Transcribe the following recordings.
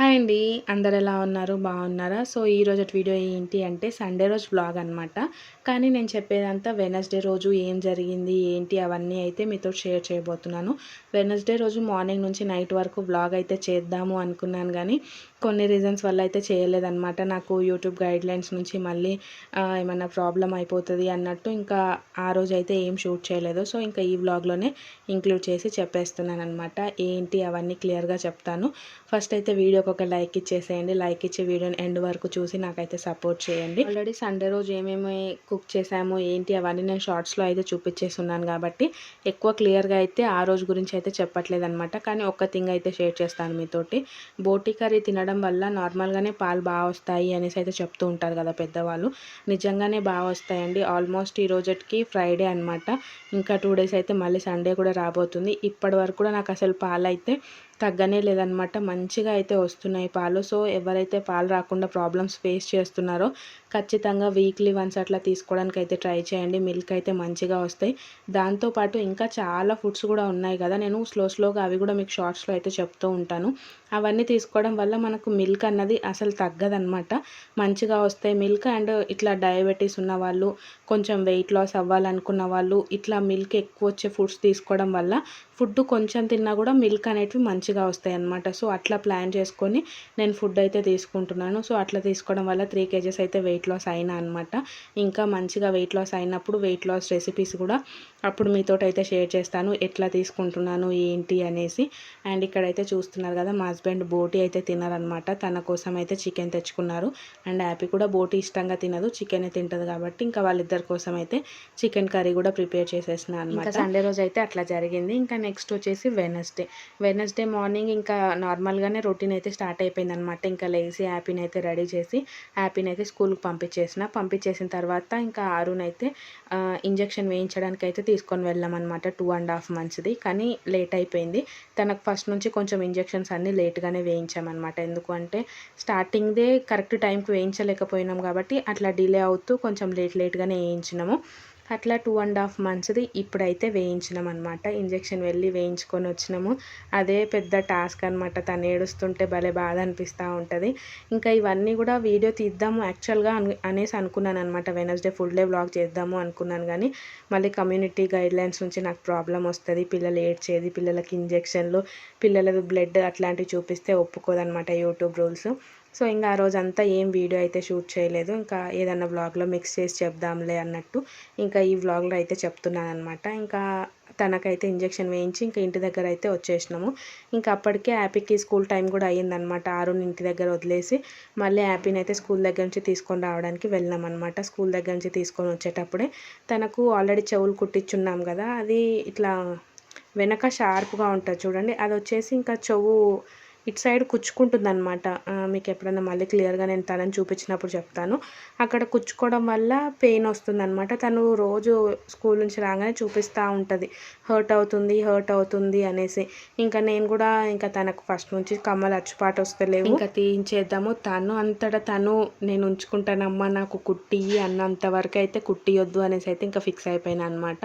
Hi అండి. అందరు ఎలా ఉన్నారు? బాగున్నారా? సో ఈ రోజు వీడియో ఏంటి అంటే సండే రోజు బ్లాగ్ అనమాట కానీ నేను చెప్పేదంతా వెనస్డే రోజు ఏం జరిగింది ఏంటి అవన్నీ అయితే మీతో షేర్ చేయబోతున్నాను. వెనస్డే రోజు మార్నింగ్ నుంచి నైట్ వరకు బ్లాగ్ అయితే చేద్దాము అనుకున్నాను కానీ కొన్ని రీజన్స్ వల్ల అయితే చేయలేదన్నమాట. నాకు యూట్యూబ్ గైడ్ లైన్స్ నుంచి మళ్ళీ ఏమైనా ప్రాబ్లం అయిపోతుంది అన్నట్టు ఇంకా ఆ రోజు అయితే ఏం షూట్ చేయలేదు. సో ఇంకా ఈ వ్లాగ్లోనే ఇంక్లూడ్ చేసి చెప్పేస్తున్నాను అనమాట ఏంటి అవన్నీ క్లియర్గా చెప్తాను. ఫస్ట్ అయితే వీడియో ఒక లైక్ ఇచ్చేసేయండి. లైక్ ఇచ్చే వీడియోని ఎండ్ వరకు చూసి నాకైతే సపోర్ట్ చేయండి. ఆల్రెడీ సండే రోజు ఏమేమి కుక్ చేసాము ఏంటి అవన్నీ నేను షార్ట్స్లో అయితే చూపించేస్తున్నాను కాబట్టి ఎక్కువ క్లియర్గా అయితే ఆ రోజు గురించి అయితే చెప్పట్లేదు అనమాట కానీ ఒక్క థింగ్ అయితే షేర్ చేస్తాను మీతోటి. బోటి కర్రీ తినడం వల్ల నార్మల్గానే పాలు బాగా వస్తాయి అనేసి అయితే చెప్తూ ఉంటారు కదా పెద్దవాళ్ళు. నిజంగానే బాగా వస్తాయండి. ఆల్మోస్ట్ ఈ రోజుకి ఫ్రైడే అనమాట ఇంకా టూ డేస్ అయితే మళ్ళీ సండే కూడా రాబోతుంది. ఇప్పటి వరకు కూడా నాకు అసలు పాలు అయితే తగ్గనే లేదనమాట. మంచిగా అయితే వస్తున్నాయి పాలు. సో ఎవరైతే పాలు రాకుండా ప్రాబ్లమ్స్ ఫేస్ చేస్తున్నారో ఖచ్చితంగా వీక్లీ వన్స్ అట్లా తీసుకోవడానికి అయితే ట్రై చేయండి. మిల్క్ అయితే మంచిగా వస్తాయి. దాంతోపాటు ఇంకా చాలా ఫుడ్స్ కూడా ఉన్నాయి కదా. నేను స్లో స్లోగా అవి కూడా మీకు షార్ట్స్లో అయితే చెప్తూ ఉంటాను. అవన్నీ తీసుకోవడం వల్ల మనకు మిల్క్ అన్నది అసలు తగ్గదనమాట. మంచిగా వస్తాయి. మిల్క్ అండ్ ఇట్లా డయాబెటీస్ ఉన్న వాళ్ళు కొంచెం వెయిట్ లాస్ అవ్వాలనుకున్న వాళ్ళు ఇట్లా మిల్క్ ఎక్కువ వచ్చే ఫుడ్స్ తీసుకోవడం వల్ల ఫుడ్ కొంచెం తిన్నా కూడా మిల్క్ అనేటివి మంచి మంచిగా వస్తాయి అన్నమాట. సో అట్లా ప్లాన్ చేసుకొని నేను ఫుడ్ అయితే తీసుకుంటున్నాను. సో అట్లా తీసుకోవడం వల్ల త్రీ కేజెస్ అయితే వెయిట్ లాస్ అయినా అనమాట ఇంకా మంచిగా వెయిట్ లాస్ అయినప్పుడు వెయిట్ లాస్ రెసిపీస్ కూడా అప్పుడు మీతో అయితే షేర్ చేస్తాను. ఎట్లా తీసుకుంటున్నాను ఏంటి అనేసి. అండ్ ఇక్కడైతే చూస్తున్నారు కదా మా హస్బెండ్ బోటి అయితే తినారనమాట తన కోసం అయితే చికెన్ తెచ్చుకున్నారు. అండ్ హ్యాపీ కూడా బోటి ఇష్టంగా తినదు చికెన్ తింటుంది కాబట్టి ఇంకా వాళ్ళిద్దరి కోసం అయితే చికెన్ కర్రీ కూడా ప్రిపేర్ చేసేసిన అనమాట సండే రోజు అయితే అట్లా జరిగింది. ఇంకా నెక్స్ట్ వచ్చేసి వెనస్డే. వెనస్డే మార్నింగ్ మార్నింగ్ ఇంకా నార్మల్గానే రొటీన్ అయితే స్టార్ట్ అయిపోయింది అనమాట ఇంకా లేచి హ్యాపీని అయితే రెడీ చేసి హ్యాపీని అయితే స్కూల్కి పంపించేసిన. పంపించేసిన తర్వాత ఇంకా ఆరునైతే ఇంజెక్షన్ వేయించడానికి అయితే తీసుకొని వెళ్ళామన్నమాట టూ అండ్ హాఫ్ మంత్స్ది. కానీ లేట్ అయిపోయింది. తనకు ఫస్ట్ నుంచి కొంచెం ఇంజెక్షన్స్ అన్నీ లేట్గానే వేయించామన్నమాట. ఎందుకు అంటే స్టార్టింగ్దే కరెక్ట్ టైంకి వేయించలేకపోయినాం కాబట్టి అట్లా డిలే అవుతూ కొంచెం లేట్ లేట్గానే వేయించినాము. అట్లా టూ అండ్ హాఫ్ మంత్స్ది ఇప్పుడైతే వేయించినాం అనమాట ఇంజెక్షన్ వెళ్ళి వేయించుకొని వచ్చినాము. అదే పెద్ద టాస్క్ అనమాట తను ఏడుస్తుంటే భలే బాధ అనిపిస్తూ ఉంటుంది. ఇంకా ఇవన్నీ కూడా వీడియో తీద్దాము యాక్చువల్గా అనేసి అనుకున్నాను అనమాట వెనస్డే ఫుల్ డే బ్లాగ్ చేద్దాము అనుకున్నాను కానీ మళ్ళీ కమ్యూనిటీ గైడ్లైన్స్ నుంచి నాకు ప్రాబ్లం వస్తుంది. పిల్లలు ఏడ్చేది పిల్లలకి ఇంజెక్షన్లు పిల్లలది బ్లడ్ అట్లాంటివి చూపిస్తే ఒప్పుకోదనమాట యూట్యూబ్ రూల్స్ సో ఇంకా ఆ రోజంతా ఏం వీడియో అయితే షూట్ చేయలేదు. ఇంకా ఏదన్నా వ్లాగ్లో మిక్స్ చేసి చెప్దాంలే అన్నట్టు ఇంకా ఈ వ్లాగ్లో అయితే చెప్తున్నాను అనమాట ఇంకా తనకైతే ఇంజెక్షన్ వేయించి ఇంకా ఇంటి దగ్గర అయితే వచ్చేసినాము. ఇంకా అప్పటికే హ్యాపీకి స్కూల్ టైం కూడా అయ్యిందనమాట ఆరుని ఇంటి దగ్గర వదిలేసి మళ్ళీ హ్యాపీని అయితే స్కూల్ దగ్గర నుంచి తీసుకొని రావడానికి వెళ్ళినాం అనమాట స్కూల్ దగ్గర నుంచి తీసుకొని వచ్చేటప్పుడే తనకు ఆల్రెడీ చెవులు కుట్టించున్నాం కదా అది ఇట్లా వెనక షార్ప్గా ఉంటుంది చూడండి. అది వచ్చేసి ఇంకా చెవు ఇటు సైడ్ కుచ్చుకుంటుంది అనమాట మీకు ఎప్పుడైనా మళ్ళీ క్లియర్గా నేను తనని చూపించినప్పుడు చెప్తాను. అక్కడ కుచ్చుకోవడం వల్ల పెయిన్ వస్తుంది అనమాట తను రోజు స్కూల్ నుంచి రాగానే చూపిస్తూ ఉంటుంది. హర్ట్ అవుతుంది హర్ట్ అవుతుంది అనేసి. ఇంకా నేను కూడా ఇంకా తనకు ఫస్ట్ నుంచి కమ్మలు అచ్చుపాటు వస్తలేవు. ఇంకా తీయించేద్దాము. తను అంతటా తను నేను ఉంచుకుంటానమ్మా నాకు కుట్టి అన్నంత వరకు అయితే కుట్టియొద్దు అనేసి అయితే ఇంకా ఫిక్స్ అయిపోయినా అనమాట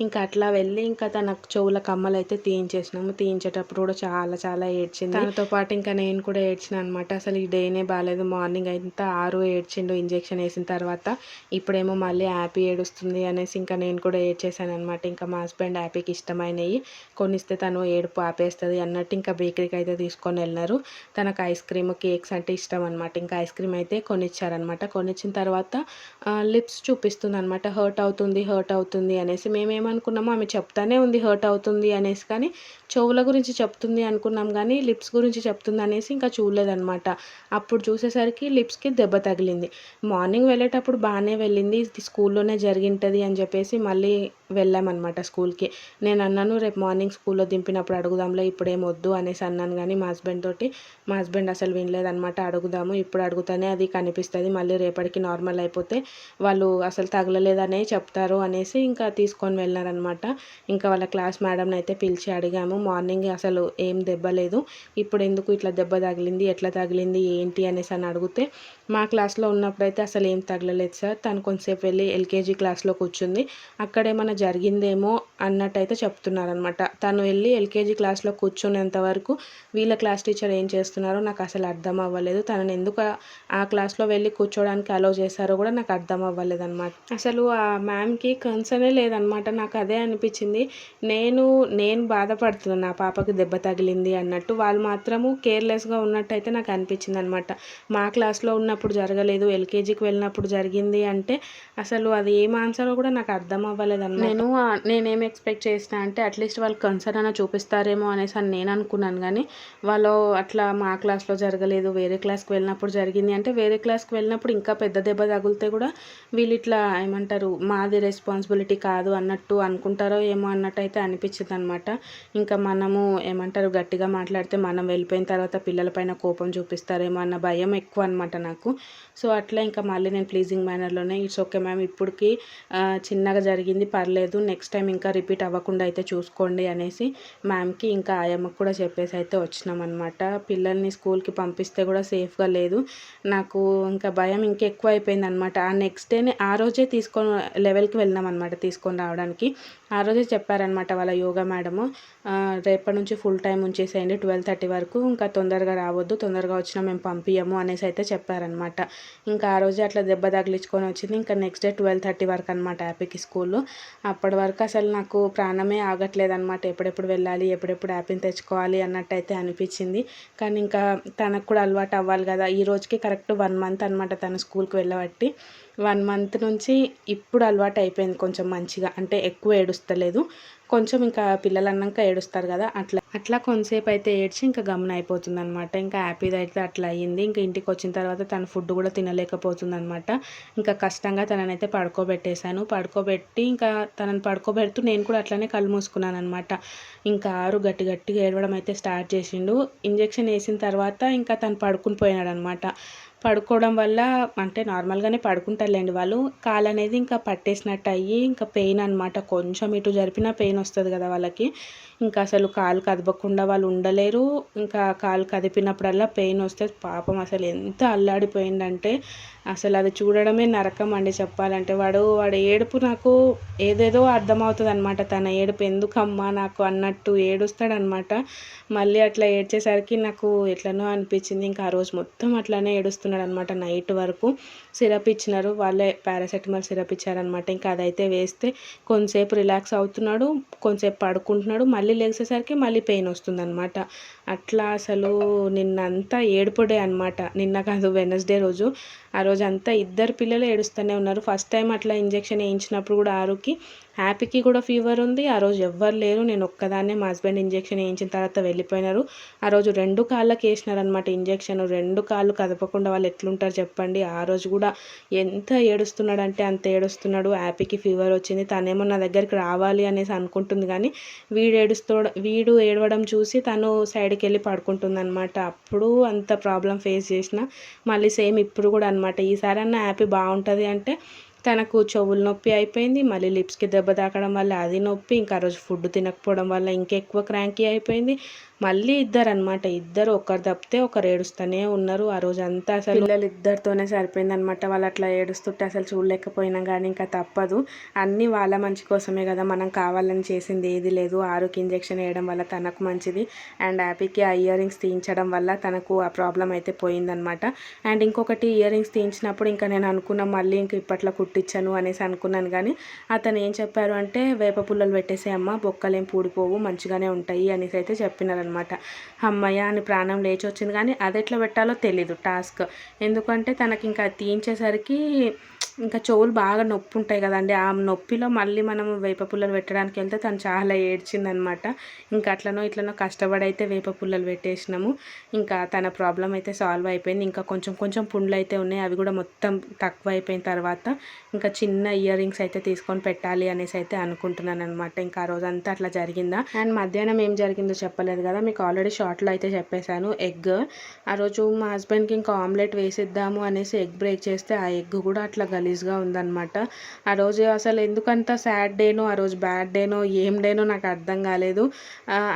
ఇంకా అట్లా వెళ్ళి ఇంకా తన చెవుల కమ్మలు అయితే తీయించేసినాము. తీయించేటప్పుడు కూడా చాలా చాలా ఏడ్చింది. తనతో పాటు ఇంకా నేను కూడా ఏడ్చిన అనమాట అసలు ఈ డేనే బాగాలేదు మార్నింగ్ అంతా ఆరు ఏడ్చిండు ఇంజెక్షన్ వేసిన తర్వాత ఇప్పుడేమో మళ్ళీ హ్యాపీ ఏడుస్తుంది అనేసి ఇంకా నేను కూడా ఏడ్చేసాను అనమాట ఇంకా మా హస్బెండ్ హ్యాపీకి ఇష్టమైనవి కొనిస్తే తను ఏడుపు ఆపేస్తుంది అన్నట్టు ఇంకా బేకరీకి అయితే తీసుకొని వెళ్ళినారు. తనకు ఐస్ క్రీమ్ కేక్స్ అంటే ఇష్టం అనమాట ఇంకా ఐస్ క్రీమ్ అయితే కొనిచ్చారనమాట కొనిచ్చిన తర్వాత లిప్స్ చూపిస్తుంది అనమాట హర్ట్ అవుతుంది హర్ట్ అవుతుంది అనేసి మేమేమనుకున్నామో ఆమె చెప్తానే ఉంది హర్ట్ అవుతుంది అనేసి కానీ చెవుల గురించి చెప్తుంది అనుకున్నాం కానీ లిప్స్ గురించి చెప్తుంది అనేసి ఇంకా చూడలేదనమాట అప్పుడు చూసేసరికి లిప్స్కి దెబ్బ తగిలింది. మార్నింగ్ వెళ్ళేటప్పుడు బాగానే వెళ్ళింది. ఇది స్కూల్లోనే జరిగింటుంది అని చెప్పేసి మళ్ళీ వెళ్ళామన్నమాట స్కూల్కి. నేను అన్నాను రేపు మార్నింగ్ స్కూల్లో దింపినప్పుడు అడుగుదాంలే ఇప్పుడేం వద్దు అనేసి అన్నాను. కానీ మా హస్బెండ్ తోటి మా హస్బెండ్ అసలు వినలేదన్నమాట అడుగుదాము ఇప్పుడు అడుగుతానే అది కనిపిస్తుంది మళ్ళీ రేపటికి నార్మల్ అయిపోతే వాళ్ళు అసలు తగలలేదనే చెప్తారు అనేసి ఇంకా తీసుకొని వెళ్ళారనమాట ఇంకా వాళ్ళ క్లాస్ మేడంని అయితే పిలిచి అడిగాము. మార్నింగ్ అసలు ఏం దెబ్బ లేదు ఇప్పుడు ఎందుకు ఇట్లా దెబ్బ తగిలింది ఎట్లా తగిలింది ఏంటి అనేసి అని అడిగితే మా క్లాస్లో ఉన్నప్పుడైతే అసలు ఏం తగలలేదు సార్. తను కొంతసేపు వెళ్ళి ఎల్కేజీ క్లాస్లో కూర్చుంది. అక్కడేమైనా జరిగిందేమో అన్నట్టయితే చెప్తున్నారనమాట తను వెళ్ళి ఎల్కేజీ క్లాస్లో కూర్చునేంత వరకు వీళ్ళ క్లాస్ టీచర్ ఏం చేస్తున్నారో నాకు అసలు అర్థం అవ్వలేదు. తనని ఎందుకు ఆ- క్లాస్లో వెళ్ళి కూర్చోడానికి అలో చేశారో కూడా నాకు అర్థం అవ్వలేదు అనమాట అసలు ఆ మ్యామ్కి కన్సర్నే లేదనమాట నాకు అదే అనిపించింది. నేను నేను బాధపడుతున్నాను నా పాపకి దెబ్బ తగిలింది అన్నట్టు వాళ్ళు మాత్రము కేర్లెస్గా ఉన్నట్టయితే నాకు అనిపించింది అనమాట మా క్లాస్లో ఉన్నప్పుడు జరగలేదు ఎల్కేజీకి వెళ్ళినప్పుడు జరిగింది అంటే అసలు అది ఏం ఆన్సరో కూడా నాకు అర్థం అవ్వలేదు అనమాట నేను నేనేమి ఎక్స్పెక్ట్ చేసిన అంటే అట్లీస్ట్ వాళ్ళు కన్సర్న్ అయినా చూపిస్తారేమో అనేసి అని నేను అనుకున్నాను. కానీ వాళ్ళు అట్లా మా క్లాస్లో జరగలేదు వేరే క్లాస్కి వెళ్ళినప్పుడు జరిగింది అంటే వేరే క్లాస్కి వెళ్ళినప్పుడు ఇంకా పెద్ద దెబ్బ తగిలితే కూడా వీళ్ళు ఇట్లా ఏమంటారు మాది రెస్పాన్సిబిలిటీ కాదు అన్నట్టు అనుకుంటారో ఏమో అన్నట్టు అయితే అనిపించింది అనమాట ఇంకా మనము ఏమంటారు గట్టిగా మాట్లాడితే మనం వెళ్ళిపోయిన తర్వాత పిల్లలపైన కోపం చూపిస్తారేమో అన్న భయం ఎక్కువ అనమాట నాకు. సో అట్లా ఇంకా మళ్ళీ నేను ప్లీజింగ్ మేనర్లోనే ఇట్స్ ఓకే మ్యామ్ ఇప్పటికి చిన్నగా జరిగింది పర్లేదు నెక్స్ట్ టైం ఇంకా రిపీట్ అవ్వకుండా అయితే చూసుకోండి అనేసి మ్యామ్కి ఇంకా ఆయమ్మకు కూడా చెప్పేసి అయితే వచ్చినాం అనమాట పిల్లల్ని స్కూల్కి పంపిస్తే కూడా సేఫ్గా లేదు. నాకు ఇంకా భయం ఇంకెక్కువ అయిపోయింది అనమాట ఆ నెక్స్ట్ డేనే ఆ రోజే తీసుకొని లెవెల్కి వెళ్ళినాం అనమాట తీసుకొని రావడానికి. ఆ రోజే చెప్పారనమాట వాళ్ళ యోగా మేడము. రేపటి నుంచి ఫుల్ టైం ఉంచేసేయండి ట్వెల్వ్ థర్టీ వరకు. ఇంకా తొందరగా రావద్దు తొందరగా వచ్చినా మేము పంపించము అనేసి అయితే చెప్పారనమాట ఇంకా ఆ రోజే అట్లా దెబ్బ తగిలించుకొని వచ్చింది. ఇంకా నెక్స్ట్ డే ట్వెల్వ్ థర్టీ వరకు అనమాట యాపీకి స్కూల్లో అప్పటి వరకు అసలు నాకు ప్రాణమే ఆగట్లేదు అనమాట ఎప్పుడెప్పుడు వెళ్ళాలి ఎప్పుడెప్పుడు యాపీని తెచ్చుకోవాలి అన్నట్టు అయితే అనిపించింది. కానీ ఇంకా తనకు కూడా అలవాటు అవ్వాలి కదా. ఈ రోజుకి కరెక్ట్ వన్ మంత్ అనమాట తను స్కూల్కి వెళ్ళబట్టి. వన్ మంత్ నుంచి ఇప్పుడు అలవాటు అయిపోయింది కొంచెం మంచిగా. అంటే ఎక్కువ ఏడుస్తుంది ఏడుస్తలేదు కొంచెం ఇంకా పిల్లలు అన్నాక ఏడుస్తారు కదా అట్లా. అట్లా కొంతసేపు అయితే ఏడ్చి ఇంకా గమన అయిపోతుంది అనమాట ఇంకా హ్యాపీది అయితే అట్లా అయ్యింది. ఇంకా ఇంటికి వచ్చిన తర్వాత తన ఫుడ్ కూడా తినలేకపోతుంది అనమాట ఇంకా కష్టంగా తననైతే పడుకోబెట్టేశాను. పడుకోబెట్టి ఇంకా తనని పడుకోబెడుతూ నేను కూడా అట్లనే కళ్ళు మూసుకున్నాను అనమాట ఇంకా ఆరు గట్టి గట్టిగా ఏడవడం అయితే స్టార్ట్ చేసిండు. ఇంజెక్షన్ వేసిన తర్వాత ఇంకా తను పడుకుని పోయినాడు అనమాట పడుకోవడం వల్ల అంటే నార్మల్గానే పడుకుంటారులేండి వాళ్ళు. కాలు అనేది ఇంకా పట్టేసినట్టు అయ్యి ఇంకా పెయిన్ అనమాట కొంచెం ఇటు జరిపినా పెయిన్ వస్తుంది కదా వాళ్ళకి. ఇంకా అసలు కాలు కదపకుండా వాళ్ళు ఉండలేరు. ఇంకా కాలు కదిపినప్పుడల్లా పెయిన్ వస్తే పాపం అసలు ఎంత అల్లాడిపోయిందంటే అసలు అది చూడడమే నరకం అండి చెప్పాలంటే. వాడు వాడు ఏడుపు నాకు ఏదేదో అర్థమవుతుంది అనమాట తన ఏడుపు ఎందుకమ్మా నాకు అన్నట్టు ఏడుస్తాడనమాట మళ్ళీ అట్లా ఏడ్చేసరికి నాకు ఎట్లనో అనిపించింది. ఇంకా ఆ రోజు మొత్తం అట్లానే ఏడుస్తున్నాడు అనమాట నైట్ వరకు. సిరప్ ఇచ్చినారు. వాళ్ళే పారాసెటమాల్ సిరప్ ఇచ్చారనమాట. ఇంకా అదైతే వేస్తే కొంతసేపు రిలాక్స్ అవుతున్నాడు. కొంతసేపు పడుకుంటున్నాడు. మళ్ళీ లేచేసరికి మళ్ళీ పెయిన్ వస్తుందన్నమాట అట్లా అసలు నిన్నంతా ఏడుపుడే అనమాట. నిన్న కాదు వెనస్డే రోజు. ఆ రోజు అంతా ఇద్దరు పిల్లలు ఏడుస్తూనే ఉన్నారు. ఫస్ట్ టైం అట్లా ఇంజెక్షన్ వేయించినప్పుడు కూడా ఆరుకి హ్యాపీకి కూడా ఫీవర్ ఉంది. ఆ రోజు ఎవ్వరు లేరు. నేను ఒక్కదాన్నే మా హస్బెండ్ ఇంజెక్షన్ వేయించిన తర్వాత వెళ్ళిపోయినారు. ఆ రోజు రెండు కాళ్ళకి వేసినారనమాట ఇంజెక్షన్. రెండు కాళ్ళు కదపకుండా వాళ్ళు ఎట్లుంటారు చెప్పండి. ఆ రోజు కూడా ఎంత ఏడుస్తున్నాడంటే అంత ఏడుస్తున్నాడు. హ్యాపీకి ఫీవర్ వచ్చింది. తనేమో నా దగ్గరికి రావాలి అనేసి అనుకుంటుంది కానీ వీడు ఏడుస్తో వీడు ఏడవడం చూసి తను సైడ్కి వెళ్ళి పడుకుంటుంది అనమాట అప్పుడు అంత ప్రాబ్లం ఫేస్ చేసిన మళ్ళీ సేమ్ ఇప్పుడు కూడా అనమాట ఈసారి అన్న హ్యాపీ బాగుంటుంది అంటే తనకు చెవులు నొప్పి అయిపోయింది మళ్ళీ లిప్స్కి దెబ్బ తాకడం వల్ల అది నొప్పి ఇంకా ఆ రోజు ఫుడ్ తినకపోవడం వల్ల ఇంకెక్కువ క్రాంకీ అయిపోయింది. మళ్ళీ ఇద్దరు అనమాట ఇద్దరు ఒకరు తప్పితే ఒకరు ఏడుస్తూనే ఉన్నారు. ఆ రోజు అంతా అసలు పిల్లలు ఇద్దరితోనే సరిపోయింది అనమాట వాళ్ళు అట్లా ఏడుస్తుంటే అసలు చూడలేకపోయినా కానీ ఇంకా తప్పదు. అన్నీ వాళ్ళ మంచి కోసమే కదా మనం కావాలని చేసింది ఏది లేదు. ఆరుకి ఇంజెక్షన్ వేయడం వల్ల తనకు మంచిది. అండ్ హ్యాపీకి ఆ ఇయర్ రింగ్స్ తీయించడం వల్ల తనకు ఆ ప్రాబ్లం అయితే పోయిందనమాట అండ్ ఇంకొకటి ఇయర్ రింగ్స్ తీయించినప్పుడు ఇంకా నేను అనుకున్నా మళ్ళీ ఇంక ఇప్పట్లో కుట్టించాను అనేసి అనుకున్నాను కానీ అతను ఏం చెప్పారు అంటే వేప పుల్లలు పెట్టేసే అమ్మ బొక్కలేం పూడిపోవు మంచిగానే ఉంటాయి అనేసి అయితే అనమాట అమ్మయ్య అని ప్రాణం లేచి వచ్చింది కానీ అది ఎట్లా పెట్టాలో తెలీదు టాస్క్. ఎందుకంటే తనకి ఇంకా తీయించేసరికి ఇంకా చెవులు బాగా నొప్పి ఉంటాయి కదండి. ఆ నొప్పిలో మళ్ళీ మనం వేప పుల్లలు పెట్టడానికి వెళ్తే తను చాలా ఏడ్చిందనమాట. ఇంకా అట్లనో ఇట్లనో కష్టపడి అయితే వేప పుల్లలు పెట్టేసినాము. ఇంకా తన ప్రాబ్లం అయితే సాల్వ్ అయిపోయింది. ఇంకా కొంచెం కొంచెం పుండ్లు అయితే ఉన్నాయి. అవి కూడా మొత్తం తక్కువ అయిపోయిన తర్వాత ఇంకా చిన్న ఇయర్ రింగ్స్ అయితే తీసుకొని పెట్టాలి అనేసి అయితే అనుకుంటున్నాను అనమాట ఇంకా ఆ రోజంతా అట్లా జరిగిందా? అండ్ మధ్యాహ్నం ఏం జరిగిందో చెప్పలేదు కదా. మీకు ఆల్రెడీ షార్ట్లో అయితే చెప్పేశాను. ఎగ్. ఆ రోజు మా హస్బెండ్కి ఇంకా ఆమ్లెట్ వేసిద్దాము అనేసి ఎగ్ బ్రేక్ చేస్తే ఆ ఎగ్ కూడా అట్లా గలీజ్గా ఉందన్నమాట. ఆ రోజు అసలు ఎందుకంత సాడ్ డేనో ఆ రోజు బ్యాడ్ డేనో ఏం డేనో నాకు అర్థం కాలేదు.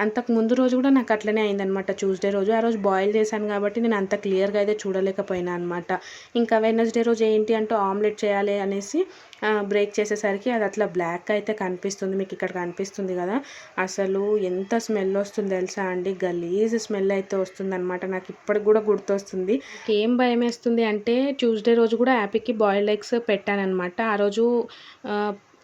అంతకు ముందు రోజు కూడా నాకు అట్లనే అయిందనమాట ట్యూస్డే రోజు ఆ రోజు బాయిల్ చేశాను కాబట్టి నేను అంత క్లియర్గా అయితే చూడలేకపోయినా అనమాట ఇంకా వెనస్డే రోజు ఏంటి అంటే ఆమ్లెట్ చేయాలి అనేసి బ్రేక్ చేసేసరికి అది అట్లా బ్లాక్ అయితే కనిపిస్తుంది మీకు ఇక్కడ కనిపిస్తుంది కదా. అసలు ఎంత స్మెల్ వస్తుంది తెలుసా అండి? గలీజ్ స్మెల్ అయితే వస్తుంది అనమాట నాకు ఇప్పటికి కూడా గుర్తొస్తుంది. ఏం భయం వేస్తుంది అంటే ట్యూస్డే రోజు కూడా యాపీకి బాయిల్డ్ ఎగ్స్ పెట్టానమాట ఆ రోజు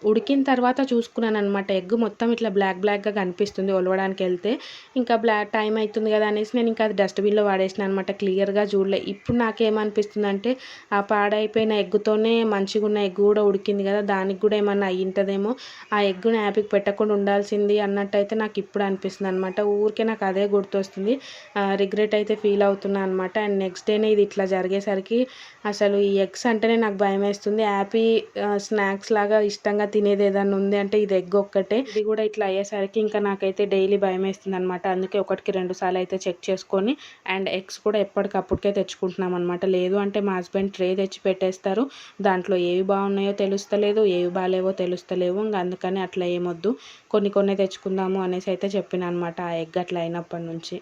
ఉడికిన తర్వాత చూసుకున్నాను అనమాట ఎగ్ మొత్తం ఇట్లా బ్లాక్ బ్లాక్గా కనిపిస్తుంది ఒలవడానికి వెళ్తే. ఇంకా బ్లాక్ టైం అవుతుంది కదా అనేసి నేను ఇంకా అది డస్ట్బిన్లో వాడేసిన అనమాట క్లియర్గా చూడలే. ఇప్పుడు నాకేమనిపిస్తుంది అంటే ఆ పాడైపోయిన ఎగ్గుతోనే మంచిగా ఉన్న ఎగ్ కూడా ఉడికింది కదా. దానికి కూడా ఏమన్నా అయ్యింటదేమో. ఆ ఎగ్గుని యాపికి పెట్టకుండా ఉండాల్సింది అన్నట్టు అయితే నాకు ఇప్పుడు అనిపిస్తుంది అనమాట ఊరికే నాకు అదే గుర్తొస్తుంది. రిగ్రెట్ అయితే ఫీల్ అవుతున్నా అనమాట అండ్ నెక్స్ట్ డేనే ఇది ఇట్లా జరిగేసరికి అసలు ఈ ఎగ్స్ అంటేనే నాకు భయం వేస్తుంది హ్యాపీ స్నాక్స్ లాగా ఇష్టంగా తినేది ఏదైనా ఉంది అంటే ఇది ఎగ్ ఒక్కటే. ఇది కూడా ఇట్లా అయ్యేసరికి ఇంకా నాకైతే డైలీ భయం వేస్తుంది అనమాట అందుకే ఒకటికి రెండు సార్లు అయితే చెక్ చేసుకొని అండ్ ఎగ్స్ కూడా ఎప్పటికప్పుడుకే తెచ్చుకుంటున్నాం అనమాట లేదు అంటే మా హస్బెండ్ ట్రే తెచ్చి పెట్టేస్తారు. దాంట్లో ఏవి బాగున్నాయో తెలుస్తలేదు ఏవి బాగాలేవో తెలుస్తలేవు. ఇంకా అందుకని అట్లా ఏమొద్దు. కొన్ని కొన్ని తెచ్చుకుందాము అనేసి అయితే చెప్పిన అనమాట ఆ ఎగ్ అట్లా అయినప్పటి నుంచి.